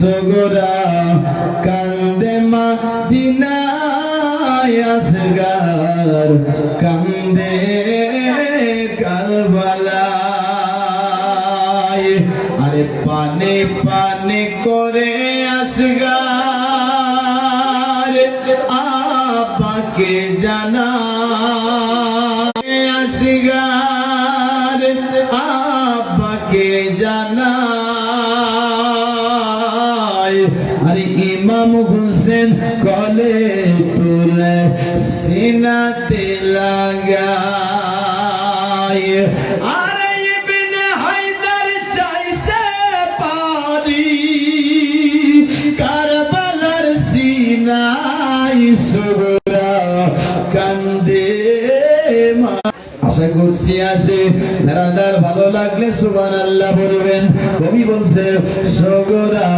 সগরা কান্দে মা দিনায় আসগার আশা করছি আছে। দাদার ভালো লাগলে সুবান আল্লাহ বলবেন। কবি বলছে সগরা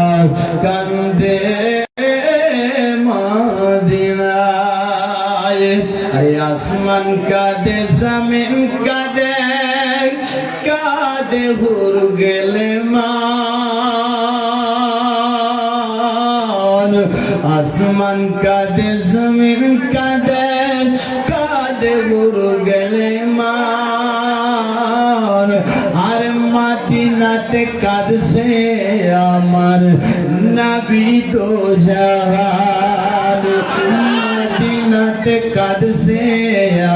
কান্দে আসমান কাঁদে, জমিন কাঁদে কাঁদে হুর গেলে মান। আসমান কাঁদে, জমিন নবী তো জাহান মাদিনাতে কাঁদছে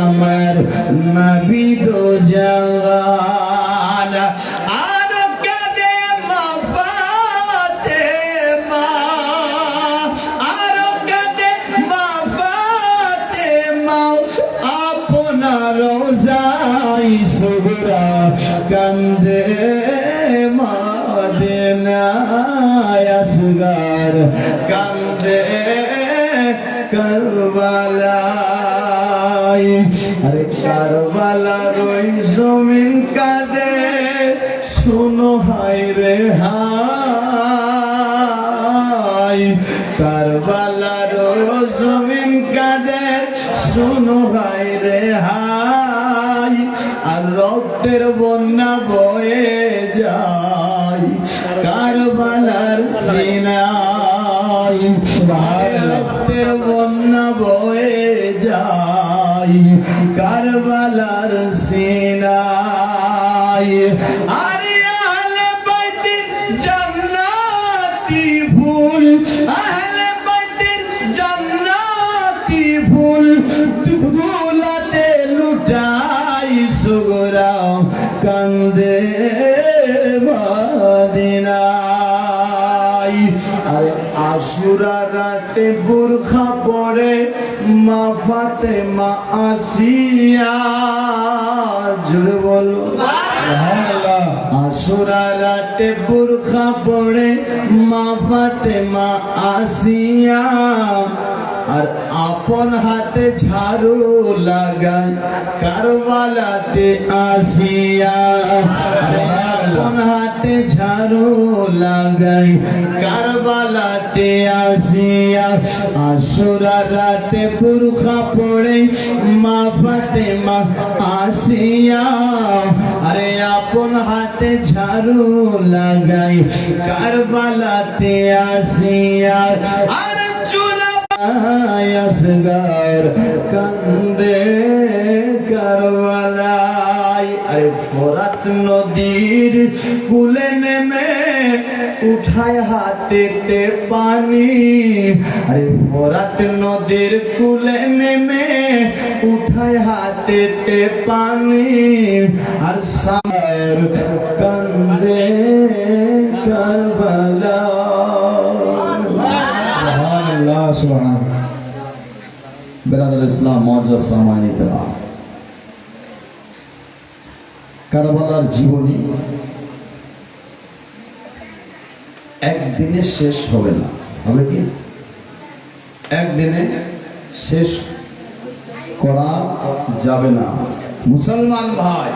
আমার নবী তো জাহান। কান্দে কারবালায় কারবালার সিনাই। ফাতেমা আসিয়া জুড়ে বলো। আশুরা রাতে বুরখা পরে মা ফাতেমা আসিয়া, আর আপন হাতে ঝাড়ু লাগায়, কারবালাতে আসিয়া। আপন হাতে ঝাড়ু লাগাই কারবালাতে আসিয়া আশুরা রাতে পুরখা পড়ে মা ফাতে মা আসিয়া, আরে আপন হাতে ঝাড়ু লাগাই কারবালাতে আসিয়া, আর চুলা আসগার কান্দে কারবালাই আরে ফরাত নদীর কুলে নেমে উঠায় হাতেতে পানি। আরে ফরাত নদীর কুলে নেমে উঠায় হাতেতে পানি। আর সার কান্দে কারবালার জীবনী একদিনে শেষ হবে না। হবে কি? একদিনে শেষ করা যাবে না। মুসলমান ভাই,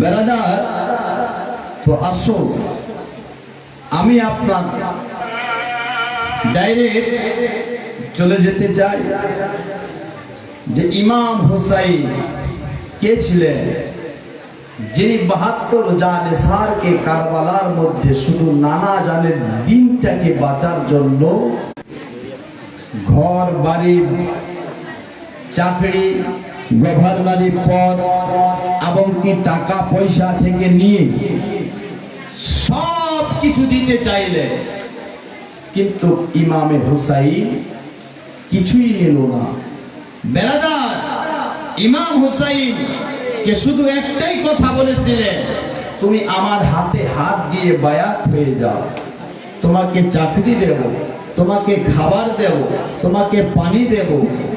বেরাদার, তো আসো আমি আপনার ডাইরেক্ট চলে যেতে চাই। যে ইমাম হোসাইন কে ছিলেন? যিনি বাহাত্তর জানে সারকে কারবালার মধ্যে শুধু নানা জানের দিনটাকে বাঁচার জন্য ঘর, বাড়ি, চাকরি গভর্নরি পদ, এবং কি টাকা, পয়সা থেকে নিয়ে সব কিছু দিতে চাইলে, কিন্তু ইমামে হুসাইন কিছুই নিল না। বেলাদার, ইমাম হুসাইন কে শুধু একটাই কথা বলেছিলেন, তুমি আমার হাতে হাত দিয়ে বায়াত হয়ে যাও। তোমাকে চাকরি দেব, তোমাকে খাবার দেব, তোমাকে পানি দেব,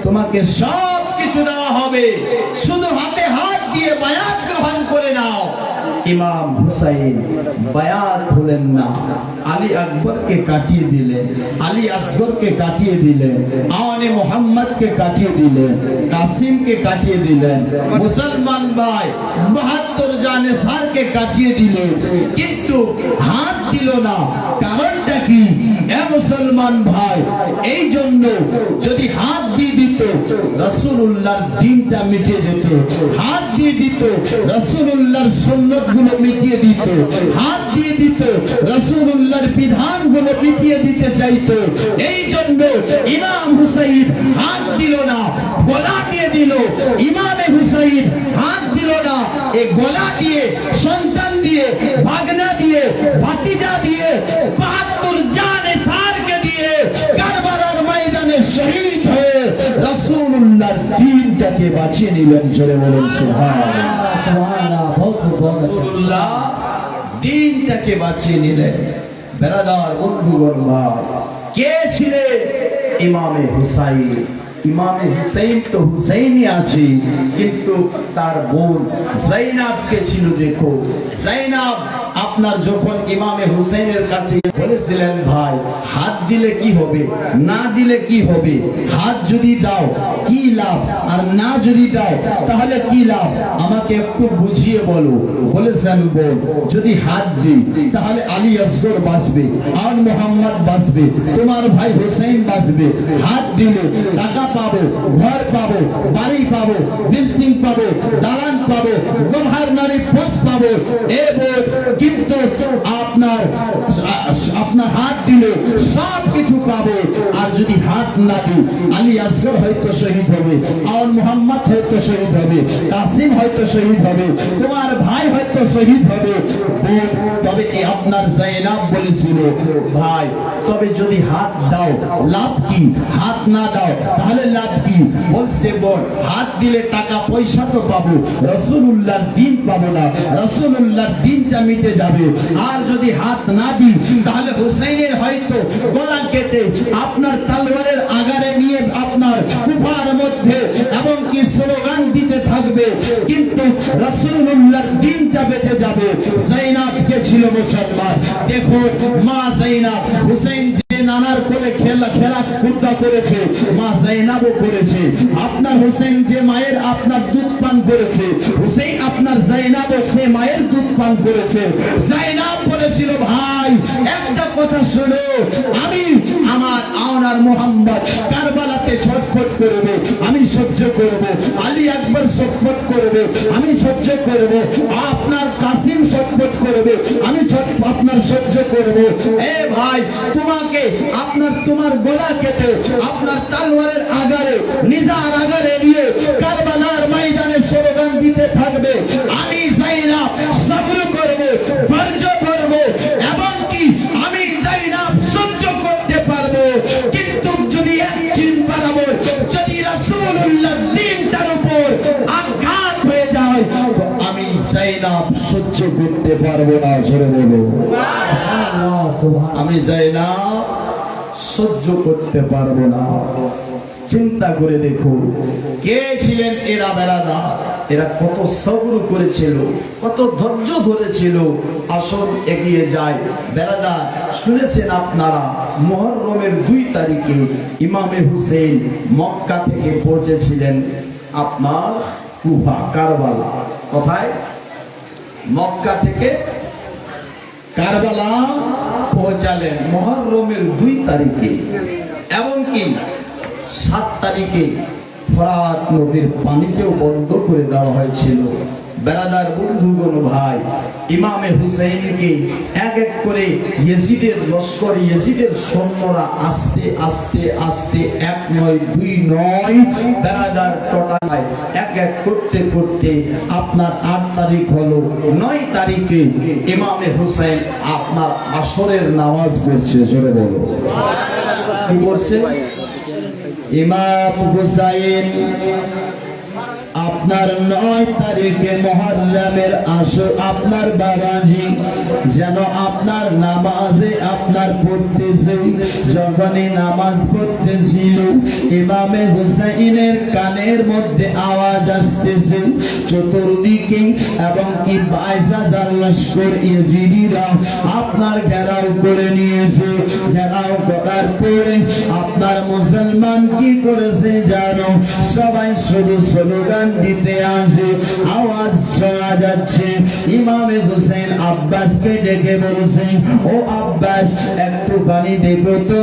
তোমাকে সব কিছু দেওয়া হবে। শুধু হাতে হাত দিয়ে বায়াত গ্রহণ করে নাও। ইমাম হুসাইন বায়াত হলেন না, আলী আকবরকে কাটিয়ে দিলেন, আলী আসগরকে কাটিয়ে দিলেন আওয়ানে মোহাম্মদকে কাটিয়ে দিলেন, কাসিমকে কাটিয়ে দিলেন, মুসলমান ভাই, বাহাত্তর জানে সারকে কাটিয়ে দিলেন কিন্তু হাত দিল না। কারণটা কি? মুসলমান ভাই এই জন্য যদি হাত দিয়ে দিত রসুল্লাহর দিনটা মিটে যেত হাত দিয়ে দিত রসুল্লাহর সুন্নতগুলো মিটিয়ে দিত। হাত দিয়ে দিত রসুল্লাহর বিধানগুলো মিটিয়ে দিতে চাইতো। এই জন্য ইমাম হুসাইন হাত দিল না গলা দিয়ে দিল। ইমামে হুসাইন হাত দিল না। এ গলা দিয়ে সন্তান দিয়ে ভাগনা দিয়ে ভাতিজা দিয়ে বাহাত্তর জানে সারকে দিয়ে কারবালার ময়দানে শহীদ হয়ে রসুল্লাহর দিনটাকে বাঁচিয়ে নিলেন চলে বলেন সুবহানাল্লাহ। রাসূলুল্লাহ দিনটাকে বাঁচিয়ে নিলেন। বেরাদার বন্ধুগণ ভাই কে ছিলেন? ইমামে হুসাইন। ইমামে হুসেন তো হুসাইনই আছে কিন্তু তার বোন জাইনাবকে ছিল দেখো জাইনাব আপনার যখন ইমামে হুসাইনের কাছে বলেছিলেন, ভাই, হাত দিলে কি হবে? না দিলে কি হবে? হাত যদি দাও, কি লাভ? আর না যদি দাও, তাহলে কি লাভ? আমাকে একটু বুঝিয়ে বলো। বলেছেন বোন, যদি হাত দিই, তাহলে আলী আসগর বাঁচবে, আর মোহাম্মদ বাঁচবে, তোমার ভাই হোসেন বাঁচবে। হাত দিলে টাকা পাবো, ঘর পাবো, বাড়ি পাবো, বিল্ডিং পাবো, দালান পাবো গভর্নরি পদ পাবো। এ বোন কিন্তু আপনার আপনার হাত দিলে সব কিছু পাবো। আর যদি হাত না দিই, আলী আসগর হয়তো শহীদ হবে আর মোহাম্মদ হয়তো শহীদ হবে, কাসিম হয়তো শহীদ হবে তোমার ভাই হয়তো শহীদ হবে। তবে এই আপনার জাইনাব বলেছিল? ভাই, তবে যদি হাত দাও, লাভ কি? হাত না দাও, তাহলে লাভ কি? বলছে বল হাত দিলে টাকা পয়সা তো পাবো রসুল্লাহর দিন পাবো না। রসুল্লাহর দিনটা মিটে যাবে। আর যদি হাত না দিই, তাহলে হুসাইনের হয়তো গলা কেটে আপনার তালোয়ারের আগারে নিয়ে আপনার কুফার মধ্যে এবং কি স্লোগান দিতে থাকবে। কিন্তু রসুল্লাহর দিনটা বেঁচে যাবে। সাইনাথকে ছিল মুসলমান। দেখো মা সাইনাথ হুসাইন নানার কোলে খেলা খেলা কুদ্দা করেছে, মা জাইনাবও করেছে। আপনার হুসেন যে মায়ের আপনার দুধ পান করেছে হুসেন আপনার জাইনাবও সে মায়ের দুধ পান করেছে। জাইনাব বলেছিল, ভাই, একটা কথা শোনো, আমি আমার আওনার মোহাম্মদ কারবালাতে ছটফট করবে, আমি সহ্য করব। আলী আকবর ছটফট করবে, আমি সহ্য করব। আপনার কাসিম ছটফট করবে, আমি আপনার সহ্য করব। এ ভাই, তোমাকে আপনার তোমার গলা কেটে আপনার তালোয়ারের আগারে নিজার আগারে নিয়ে কারবালার ময়দানে স্লোগান দিতে থাকবে। আমি যাই না সবর করব ধৈর্য করব এবং কি আমি যাই না সহ্য করতে পারব। কিন্তু যদি এক চিন পারাবো যদি রাসূলুল্লাহ দিনটার উপর আঘাত হয়ে যায় আমি যাই না সহ্য করতে পারব না ছেড়ে বলো। আমি যাই না সহ্য করতে পারব না। চিন্তা করে দেখো, কে ছিলেন এরা বেড়াদা এরা কত সবর করেছিল, কত ধৈর্য ধরেছিল। আসল এগিয়ে যায় বেড়াদা শুনেছেন আপনারা মহরমের দুই তারিখে ইমামে হুসেন মক্কা থেকে পৌঁছেছিলেন আপনার কুফা কারবালা। কোথায়? মক্কা থেকে কারবালা। পৌঁছালেন মহরমের দুই তারিখে এমনকি সাত তারিখে ফরাত নদীর পানিকেও বন্ধ করে দেওয়া হয়েছিল। বেড়াদার বন্ধুগণ ভাই, ইমামে হুসাইনকে এক এক করে ইয়েজিদের লস্কর ইয়েজিদের সৈন্যরা আস্তে আস্তে আস্তে এক নয়, দুই নয় বেড়াদার টোটায় এক এক করতে করতে আপনার আট তারিখ হলো। নয় তারিখে ইমামে হুসাইন আপনার আসরের নামাজ পড়ছে, জোরে বলো। কি করছে ইমাম হুসাইন আপনার নয় তারিখে মহরমের আসর আপনার বাবাজি, যেন আপনার নামাজে আপনার পড়তেছে, যখনই নামাজ পড়তেছিল, ইমামে হুসাইনের কানের মধ্যে আওয়াজ আসতেছে, চতুর্দিকে এবং কি বাইশ হাজার লস্কর ইয়েজিদিরা আপনার ঘেরাও করে নিয়েছে, ঘেরাও করার পরে আপনার মুসলমান কি করেছে জানো? সবাই শুধু স্লোগান দিতে আসে। আওয়াজ শোনা যাচ্ছে। ইমামে হুসেন আব্বাসকে ডেকে বলেছে, ও আব্বাস, একটুখানি দেখো তো,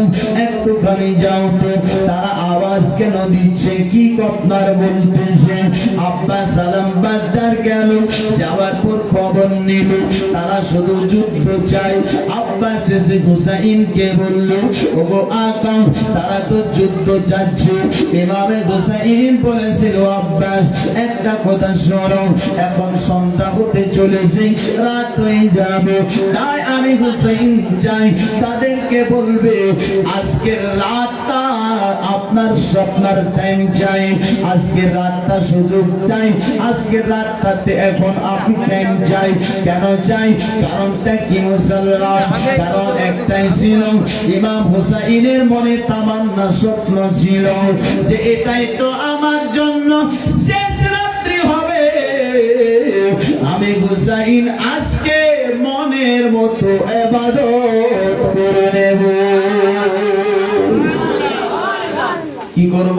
একটুখানি যাও তো। তারা আওয়াজ কেন দিচ্ছে? কি আপনার বলতেছে? আব্বাস সালাম বাদ্দার গেল, যাওয়ার পর খবর নিল। তারা শুধু যুদ্ধ চায়। আব্বাস এসে হুসাইনকে বলল, ওগো আকাম, তারা তো যুদ্ধ চাচ্ছে। এভাবে হুসাইন বলেছিল, আব্বাস একটা কথা শোনো এখন সন্ধ্যা হতে চলেছে রাত হয়ে যাবে। তাই আমি হুসাইন চাই, তাদেরকে বলবে, আজকের রাতটা আপনার স্বপ্নার টাইম চাই, আজকের রাতটা সুযোগ চাই, আজকের রাতটাতে এখন আপনি টাইম চাই। কেন চাই? কারণটা কি মুসলমান? কারণ একটাই ছিল, ইমাম হুসাইনের মনে তামান্না স্বপ্ন ছিল, যে এটাই তো আমার জন্য হবে আমি হুসাইন আজকে মনের মতো এবাদত করে কি করব?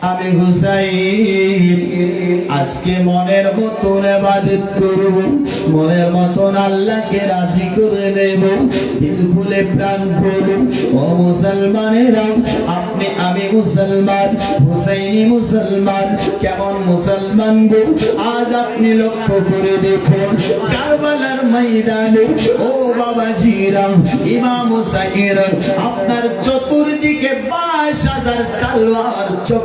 আমি হুসাইন। আজকে মনের মতন এবাদত করব, মনের মতন আল্লাহকে রাজি করে নেব। দিল খুলে প্রাণ খুলে, ও মুসলমানেরা, আপনি আমি মুসলমান, হুসাইনি মুসলমান, কেমন মুসলমান গো? আজ আপনি লক্ষ্য করে দেখুন, কারবালার ময়দানে, ও বাবা জিরাম ইমাম হুসাইন, আপনার চতুর্দিকে বাইশ হাজার তালোয়ার চক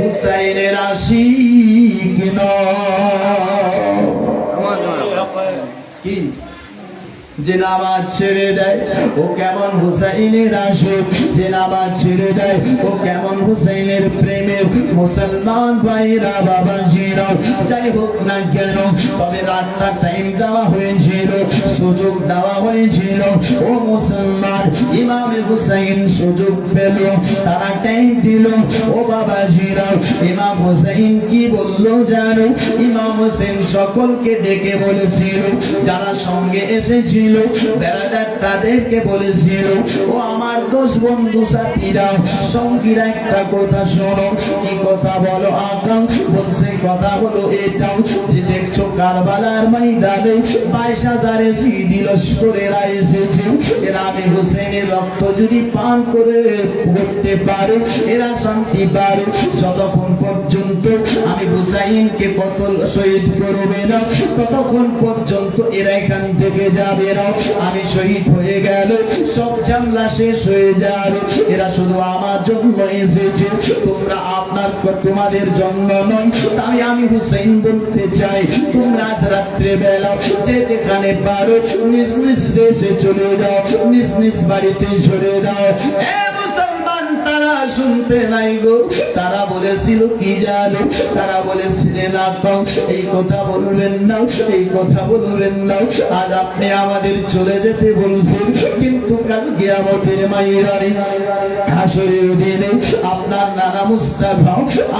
হুসাইনের আশিক নয়। কি? যে নামাজ ছেড়ে দেয়। ও কেমন হুসাইনের আসে যে নামাজ ছেড়ে দেয়। ও কেমন হুসাইনের প্রেমের মুসলমান ভাইরা বাবা যাই হোক না কেন, তবে টাইম দেওয়া হয়েছিল, সুযোগ দেওয়া হয়েছিল। ও মুসলমান, ইমামে হুসাইন সুযোগ পেল, তারা টাইম দিল। ও বাবা ছিল ইমাম হুসাইন কি বলল জানো? ইমাম হোসেন সকলকে ডেকে বলেছিল, যারা সঙ্গে এসেছিল বেড়াদার তাদেরকে বলেছিল, ও আমার দোষ বন্ধু সাথীরা সঙ্গীরা একটা কথা শোনো, কি কথা বলো আকাম বলছে, কথা হলো এটাও, যে দেখছ কারবালার ময়দানে বাইশ হাজারে সিদি লস্করেরা এসেছে। এরা আমি হোসেনের রক্ত যদি পান করে করতে পারে, এরা শান্তি পারে। যতক্ষণ পর্যন্ত আমি হুসাইনকে কতল শহীদ করবে না, ততক্ষণ পর্যন্ত এরা এখান থেকে যাবে না আমি শহীদ হয়ে গেল, সব ঝামলা শেষ হয়ে যাবে। এরা শুধু আমার জন্য এসেছে, তোমরা আপনার তোমাদের জন্য নয়, তাই আমি হুসেন বলতে চাই, তোমরা রাত্রে বেলা যে যেখানে পারো, নিজ নিজ দেশে চলে যাও, নিজ নিজ বাড়িতে চলে যাও। তারা শুনতে নাই গো। তারা বলেছিল, কি জানো? তারা বলেছিল না কম এই কথা বলবেন না, এই কথা বলবেন না। আজ আপনি আমাদের চলে যেতে বলছেন, কিন্তু কালকে আমাদের মাইরারি হাসরের দিনে আপনার নানা মুস্তাফা,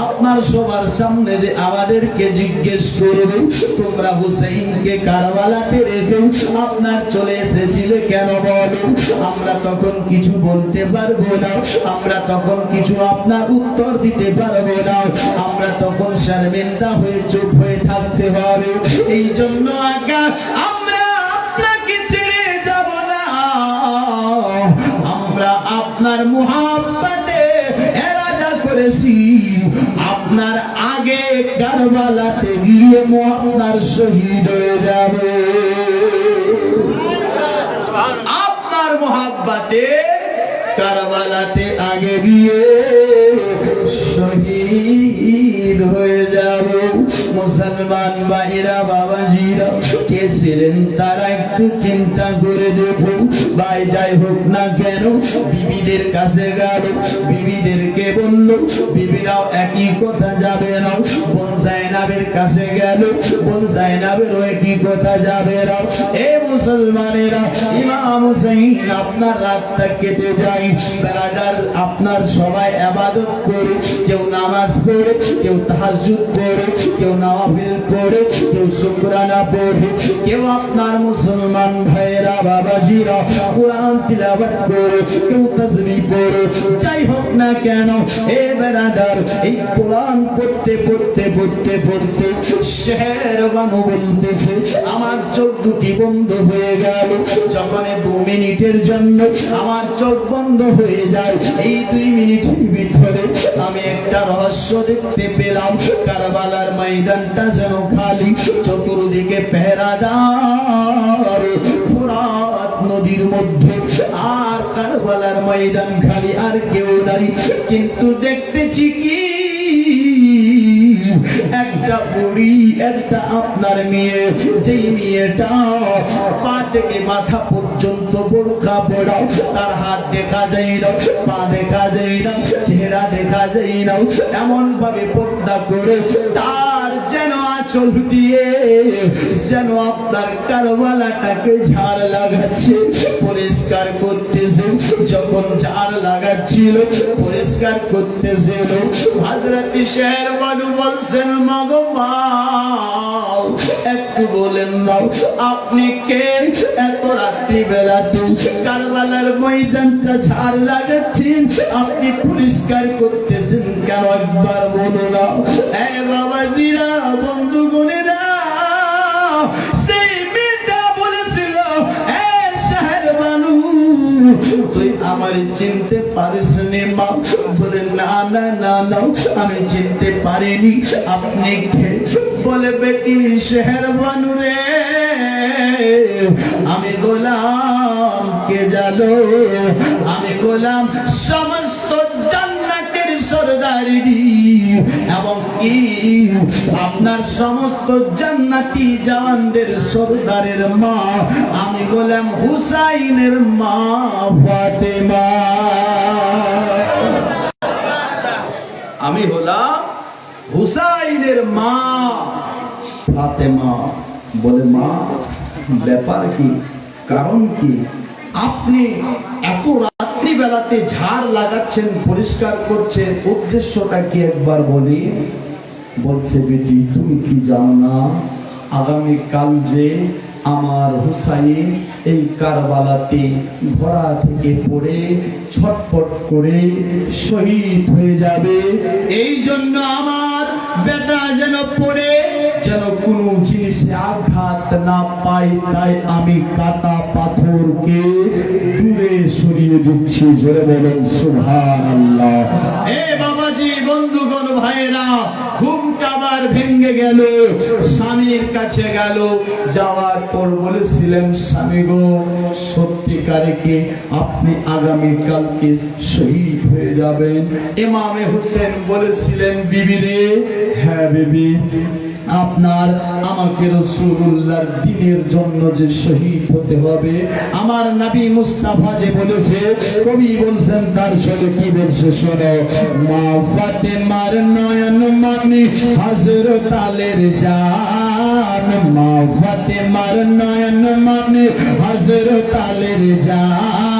আপনার সবার সামনে আমাদেরকে জিজ্ঞেস করবে, তোমরা হুসেইনকে কারবালাতে রেখে আপনার চলে এসেছিলে কেন বলো? আমরা তখন কিছু বলতে পারব না। আমরা তখন কিছু আপনার উত্তর দিতে পারব না। আমরা তখন শর্মিন্দা হয়ে চুপ হয়ে থাকতে হবে এই জন্য আজ্ঞা, আমরা আপনাকে ছেড়ে যাব না। আমরা আপনার মুহাব্বতে এরাদা করেছি। আপনার কারবালাতে গিয়ে মোহাম্মার শহীদ হয়ে যাবে। আপনার মোহাব্বাতে কারবালাতে আগে গিয়ে শহীদ হয়ে মুসলমান ভাইরা, বাবাজিরা, কে ছিলেন তারা একটু চিন্তা করে দেখো। ভাই, যাই হোক না কেন, বিবিদের কাছে গেল, বিবিদেরকে বলল, বিবিরাও একই কথা যাবে না। বোন জাইনাবের কাছে গেল বোন জাইনাবেরও একই কথা যাবে না। এ মুসলমানেরা, ইমাম হুসাইন, আপনার রাতটা কেটে যায়। বেলাদার আপনার সবাই আবাদত করে, কেউ নামাজ পড়ে, কেউ তাহাজ্জুদ পড়ে, কেউ পড়ে শুকরানা পড়ে কেউ আপনার মুসলমান বাবাজিরা, কোরআন করে কেউ পড়ে যাই হোক না কেন, এ এই কোরআন পড়তে পড়তে পড়তে পড়তে বানু বলতেছে, আমার চোখ দুটি বন্ধ হয়ে গেল। যখন দু মিনিটের জন্য আমার চোখ বন্ধ হয়ে যায়, এই দুই মিনিটের ভিতরে আমি একটা রহস্য দেখতে পেলাম, কারবালার ময়দানটা যেন খালি চতুর্দিকে পেহরাদার ফোরাত নদীর মধ্যে আর কারবালার ময়দান খালি আর কেউ নাই। কিন্তু দেখতেছি কি? একটা বুড়ি, একটা আপনার মেয়ে, যেই মেয়েটা পা থেকে মাথা পর্যন্ত বোরখা পড়াও। তার হাত দেখা যায় না, পা দেখা যায় না, চেহারা দেখা যায় না। এমন ভাবে পর্দা করে তার যেন দিয়ে, যেন আপনার কারবালাটাকে ঝাড় লাগাচ্ছে। পরিষ্কার করতেছে যখন ঝাড় লাগাচ্ছিল, পরিষ্কার হাজরাতি বলছেন একটু বলেন নাও, আপনি কে? এত রাত্রি বেলাতে কারবালার ময়দানটা ঝাড় লাগাচ্ছেন, আপনি পরিষ্কার করতেছেন কেন একবার বলো না? বন্ধু গুণেরা সেই মেয়েটা বলেছিল তুই আমার চিনতে পারিস মা। বলে, না না না না, আমি চিনতে পারিনি। আপনি কে? বলে, বেটি শহর বানু রে, আমি গোলাম, কে জানো? আমি গোলাম সরদারি এবং আপনার সমস্ত জান্নাতি জওয়ানদের সরদারের মা, আমি গোলাম হুসাইনের মা ফাতেমা। আমি হলাম হুসাইনের মা ফাতেমা। বলে, মা, ব্যাপার কি? কারণ কি? আপনি এত রাত্রি বেলাতে ঝাড় লাগাচ্ছেন, পরিষ্কার করছেন। উদ্দেশ্যটা কি একবার বলি? বলছে, বেটি, তুমি কি জানো না? আগামী কাল যে আমার হুসাইন এই কারবালাতে ঘোড়া থেকে পড়ে ছটফট করে শহীদ হয়ে যাবে। এই জন্য আমার বেটা যেন পড়ে যেন কোনো জিনিসে আঘাত না পাই তাই আমি কাটা পাথরকে দূরে সরিয়ে দিচ্ছি। জোরে বলেন সুভান এ বাবাজি, বন্ধুগণ ভাইরা ঘুমটা ভেঙে গেল। স্বামীর কাছে গেল, যাওয়ার পর বলেছিলেন, স্বামী গো, সত্যিকারে কি আপনি আগামী কালকে শহীদ হয়ে যাবেন? ইমামে হোসেন বলেছিলেন, বিবি রে হ্যাঁ বিবি। আপনার আমাকে রসুল্লাহর দিনের জন্য যে শহীদ হতে হবে, আমার নবী মুস্তাফা যে বলেছে, কবি বলছেন, তার ছেলে কি বলছে শোনো, মা ফাতেমার নয়ন মানে হযরত আলীর জান, মা ফাতেমার নয়ন মানে হযরত আলীর জান।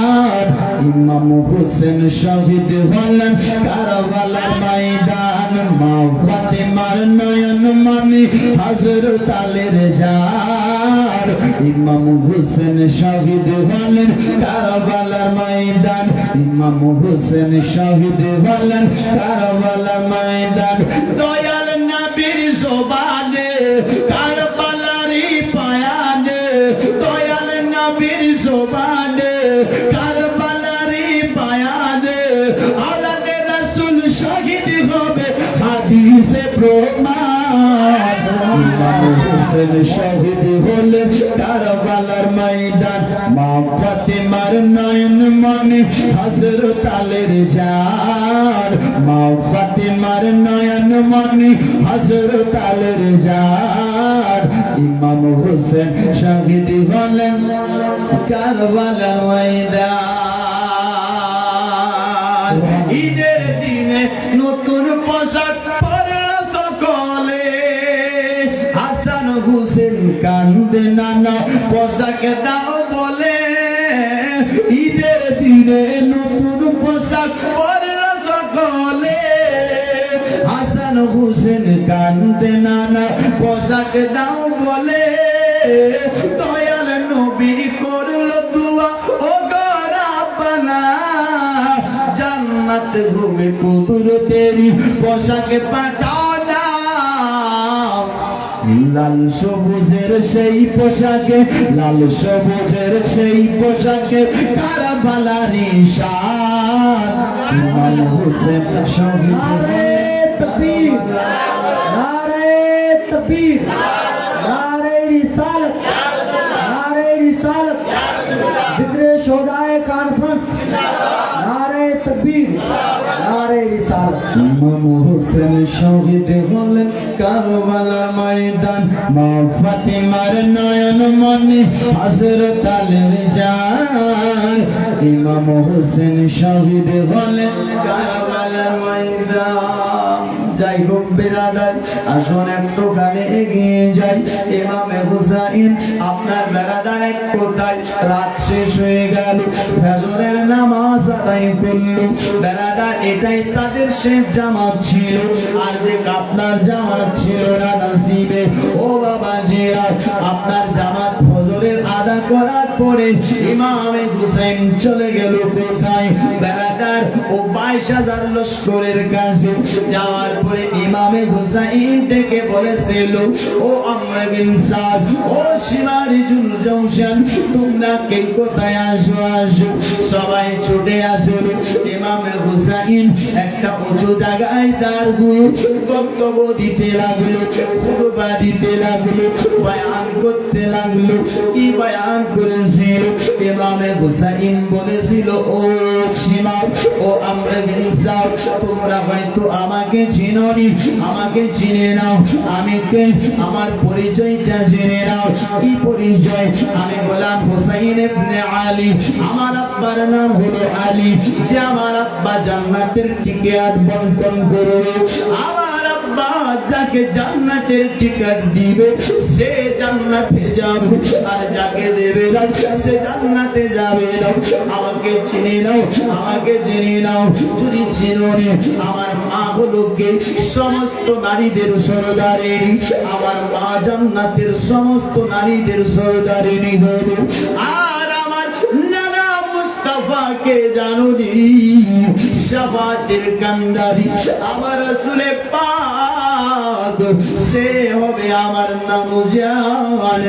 ইমাম হোসেন শহীদ হলেন কারবালার ময়দান। মা ফাতেমার নয়ন মানে হযরত আলীর জান ইমাম হোসেন শহীদ হলেন কারবালার ময়দান। ইমাম হোসেন শহীদ হলেন কারবালার ময়দান। দয়াল নবীর জবানে কারবালারি হোসেন শহীদ হলেন কারবালার ময়দান। মা ফাতেমার নয়ন মনে হযরত আলীর জান। মা ফাতেমার নয়ন মনে হযরত আলীর জান। ইমাম হোসেন শহীদ হলেন কারবালার ময়দান। ঈদের দিনে নতুন পোশাক কান্দে নানা, পোশাক দাও বলে, ঈদের দিনে নতুন পোশাক পরল সকলে। হাসান হুসেন কান্দে নানা, পোশাক দাও বলে, দয়াল নবী করল দুয়া, ও গরাবানা জান্নাত ঘুমে কুদুর তেরি, পোশাকে পাঠানা লাল সবুজের সেই পোশাকে লাল সবুজের সেই পোশাকে তারা বালারি শান শহীদ নারে তকবীর নারে রিসালত নারে হোসেন শহীদ হলেন কারবালা ফাতেমার নয়ন মনে হযরত আলীর জান ইমাম হোসেন শহীদ হলেন কারবালার ময়দান। যাই হোক বেরাদার আসুন একটু গানে এগিয়ে যাই। ইমামে হুসাইন, আপনার বেরাদার এক কোথায়? রাত শেষ হয়ে গেল, ফজরের নামাজ আদায় করল। বেরাদার এটাই তাদের শেষ জামাত ছিল। আর যে আপনার জামাত ছিল না নসিবে, ও বাবা জিয়া আপনার জামাত ফজরের আদা করার পরে ইমামে হুসাইন চলে গেল কোথায়? বেড়াদার ও বাইশ হাজার লস্করের কাছে যাওয়ার পরে ইমামে হুসাইন থেকে বলেছিল, ও আমরা বিন সাদ, ও শিমারি জুল জৌশান তোমরা কে কোথায় আসো আসো? সবাই ছুটে আসলো ইমামে হুসাইন একটা উঁচু জায়গায় তার গুরু বক্তব্য দিতে লাগল, খুতবা দিতে লাগল, বয়ান করতে লাগল। কি বয়ান করেছিল? ইমামে হুসাইন বলেছিল, ও সীমা ও আমরা বিনসাব তোমরা হয়তো আমাকে চিনোনি, আমাকে চিনে নাও। আমি কে? আমার পরিচয়টা জেনে নাও। কি পরিচয়? আমি গোলাম হুসাইন ইবনে আলী। আমার আব্বার নাম হলো আলী। যে আমার আব্বা জান্নাতের টিকিট বন্টন করবে আমার আব্বা যাকে জান্নাতের টিকিট দিবে, সে জান্নাতে যাবে আর যাকে দেবে না, সে জান্নাতে যাবে না। আমাকে চিনে নাও, আমাকে জেনে নাও, যদি চিনো আমার মা হলো কে? সমস্ত নারীদের সরদারিনী আমার মা জান্নাতের সমস্ত নারীদের সরদারিনী হলো। আর মুস্তাফাকে জানুনি শাফাতের কান্ডারি আমার আসলে পাক সে হবে আমার নাম জান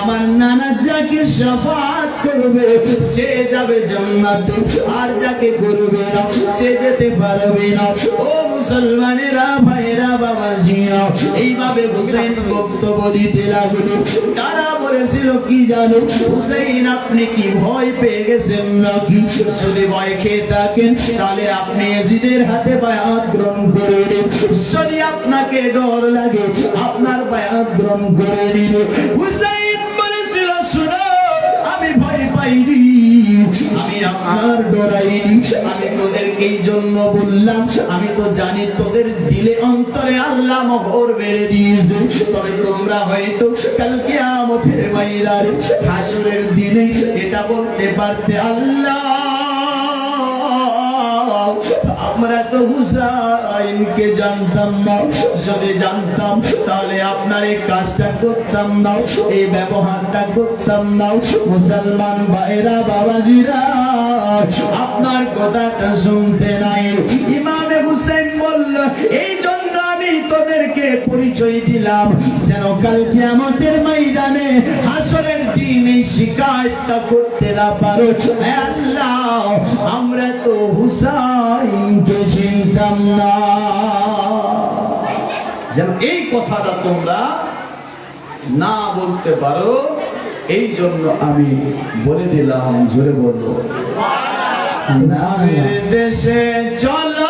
আমার নানা যাকে শাফাত করবে, সে যাবে জান্নাতে। আর যাকে করবে না, সে যেতে পারবে না। ও মুসলমানেরা ভাইরা বাবা জিয়া এইভাবে হুসেন বক্তব্য দিতে লাগল। তারা বলেছিল, কি জানো হুসেন আপনি কি ভয় পেয়ে গেছেন নাকি? যদি ভয় খেয়ে থাকেন, তাহলে আপনি এজিদের হাতে বায়াত গ্রহণ করে যদি আপনাকে ডর সুন্দর লাগে আপনার বায়াত করে নিল। হুসাইন বলেছিল, শুনো, আমি ভয় পাইনি, আমি আপনার ডরাইনি, আমি তোদেরকে এই জন্য বললাম, আমি তো জানি তোদের দিলে অন্তরে আল্লাহ মোহর বেড়ে দিয়েছে, তবে তোমরা হয়তো কালকে আমতের বাইরারে হাসরের দিনে এটা বলতে পারতে আল্লাহ। আমরা তো হুসাইনকে জানতাম না। যদি জানতাম, তাহলে আপনার এই কাজটা করতাম না, এই ব্যবহারটা করতাম না। মুসলমান ভাইরা, বাবাজিরা, আপনার কথাটা শুনতে নাই। ইমামে হুসেন বলল, এই জন্য তোদেরকে পরিচয় দিলাম। যেন কালকে আমাদের ময়দানে হাসরের দিন এই শিকায়তটা করতে না পারো। আল্লাহ আমরা তো হুসাইনকে চিনতাম না। যেন এই কথাটা তোমরা না বলতে পারো এই জন্য আমি বলে দিলাম জোরে বলব দেশে চলো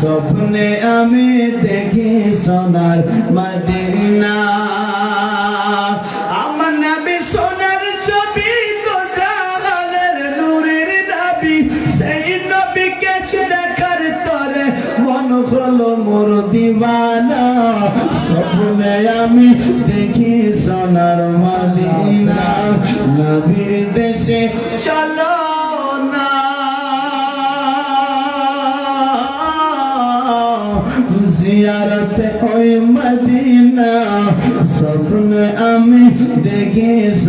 স্বপ্নে আমি দেখি সোনার মদিনা। আমার নবী সোনার ছবি তো জাগালের নূরের নবী। সেই নবীকে দেখার তরে মন হলো মোর দিবানা স্বপ্নে আমি দেখি সোনার মদিনা। নবীর দেশে চলো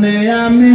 মদিনা আমি